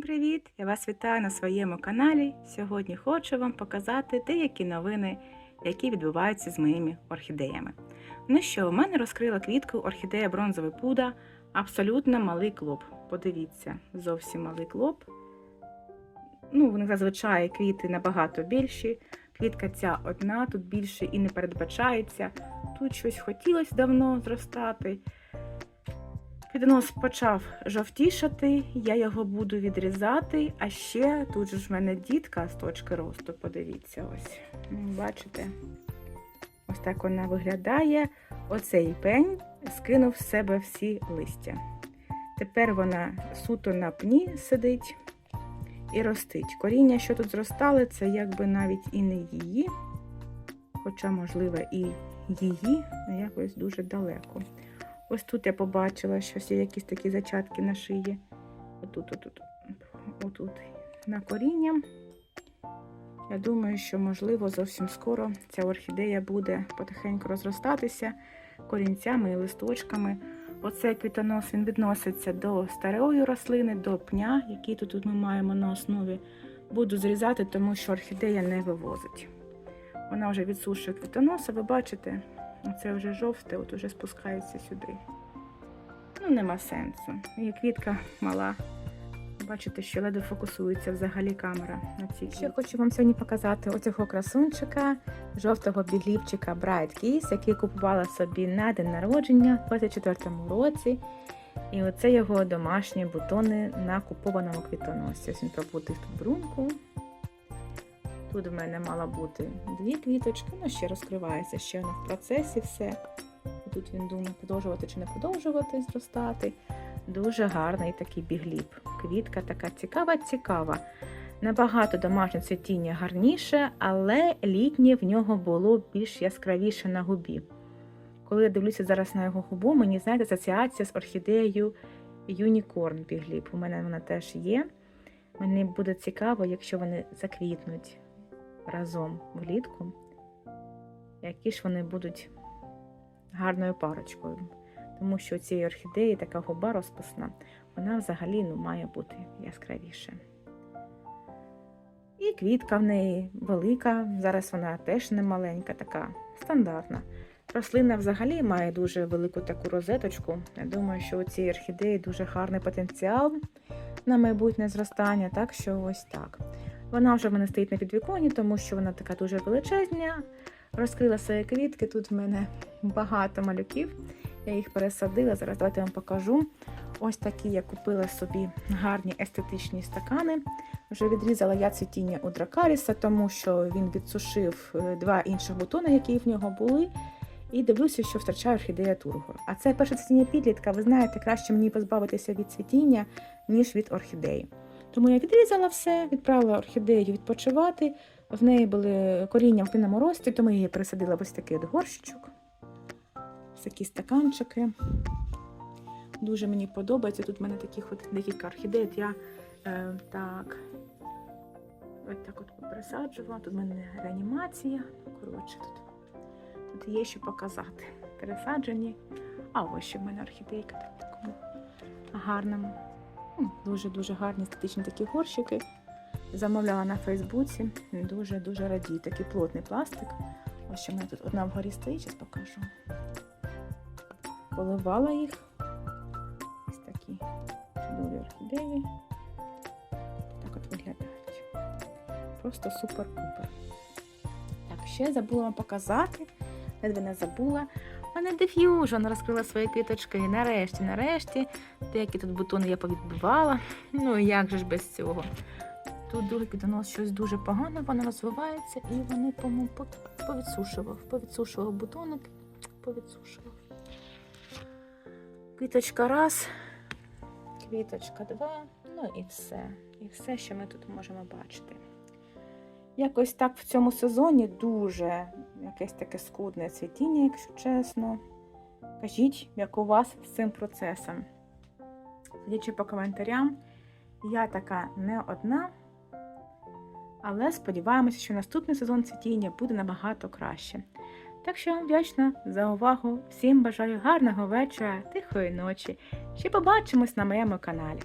Всім привіт! Я вас вітаю на своєму каналі. Сьогодні хочу вам показати деякі новини, які відбуваються з моїми орхідеями. Ну що, у мене розкрила квітку орхідея бронзовий пуда, абсолютно малий клоп. Подивіться, зовсім малий клоп. Ну, вони зазвичай квіти набагато більші. Квітка ця одна, тут більше і не передбачається. Тут щось хотілося давно зростати. Квітонос почав жовтішати, я його буду відрізати, а ще тут же ж в мене дітка з точки росту, подивіться ось. Бачите? Ось так вона виглядає. Оцей пень скинув з себе всі листя. Тепер вона суто на пні сидить і ростить. Коріння, що тут зростали, це якби навіть і не її, хоча, можливо, і її, але якось дуже далеко. Ось тут я побачила, що є якісь такі зачатки на шиї. Отут, отут, отут на коріння. Я думаю, що, можливо, зовсім скоро ця орхідея буде потихеньку розростатися корінцями і листочками. Оцей квітонос він відноситься до старої рослини, до пня, який тут ми маємо на основі. Буду зрізати, тому що орхідея не вивозить. Вона вже відсушує квітоноса, ви бачите, Оце вже жовте, от уже спускається сюди. Ну, нема сенсу. І квітка мала. Бачите, що ледве фокусується взагалі камера на цій квітці. Ще хочу вам сьогодні показати оцього красунчика, жовтого біглівчика Bright Kiss, який купувала собі на день народження в 24-му році. І оце його домашні бутони на купованому квітоносі. Ось він пробудив тут бруньку. Тут в мене мало бути дві квіточки, ну ще розкривається, ще воно в процесі все. Тут він думає, продовжувати чи не продовжувати зростати. Дуже гарний такий бігліб. Квітка така цікава-цікава. Набагато домашнє цвітіння гарніше, але літнє в нього було більш яскравіше на губі. Коли я дивлюся зараз на його губу, мені знаєте, асоціація з орхідеєю Юнікорн бігліб. У мене вона теж є. Мені буде цікаво, якщо вони заквітнуть разом влітку, які ж вони будуть гарною парочкою. Тому що у цієї орхідеї така губа розписна, вона взагалі ну, має бути яскравіше. І квітка в неї велика, зараз вона теж не маленька, така стандартна. Рослина взагалі має дуже велику таку розеточку. Я думаю, що у цієї орхідеї дуже гарний потенціал на майбутнє зростання, так що ось так. Вона вже в мене стоїть на підвіконі, тому що вона така дуже величезна. Розкрила свої квітки. Тут в мене багато малюків. Я їх пересадила. Зараз давайте вам покажу. Ось такі я купила собі гарні естетичні стакани. Вже відрізала я цвітіння у дракаріса, тому що він відсушив е, два інших бутони, які в нього були. І дивлюся, що втрачає орхідея тургор. А це перше цвітіння підлітка. Ви знаєте, краще мені позбавитися від цвітіння, ніж від орхідеї. Тому я відрізала все, відправила орхідею відпочивати. В неї були коріння в пинному рості, тому я її пересадила в ось такий от горщичок. Ось такі стаканчики. Дуже мені подобається. Тут в мене таких от декілька орхідей. От Я е, так, ось так от пересаджувала. Тут в мене реанімація. Коротше, тут, тут є що показати. Пересаджені. А ось ще в мене орхідейка в такому гарному. Дуже-дуже гарні естетичні такі горщики. Замовляла на Фейсбуці. Дуже-дуже радію. Такий плотний пластик. Ось що в мене тут одна вгорі стоїть, зараз покажу. Поливала їх. Ось такі чудові орхідеї. Так от виглядають. Просто супер-пупер. Так, ще забула вам показати. Ледве не забула. У мене деф'южн розкрила свої квіточки. Нарешті, нарешті, деякі тут бутони я повідбивала. Ну як же ж без цього? Тут другий квітонос щось дуже погано, воно розвивається і вони по-моєму, повідсушував. Повідсушував бутоник, повідсушував. Квіточка раз, квіточка два, ну і все. І все, що ми тут можемо бачити. Якось так в цьому сезоні дуже якесь таке скудне цвітіння, якщо чесно. Кажіть, як у вас з цим процесом. Судячи по коментарям, я така не одна, але сподіваємося, що наступний сезон цвітіння буде набагато краще. Так що вам вдячна за увагу. Всім бажаю гарного вечора, тихої ночі. Ще побачимось на моєму каналі.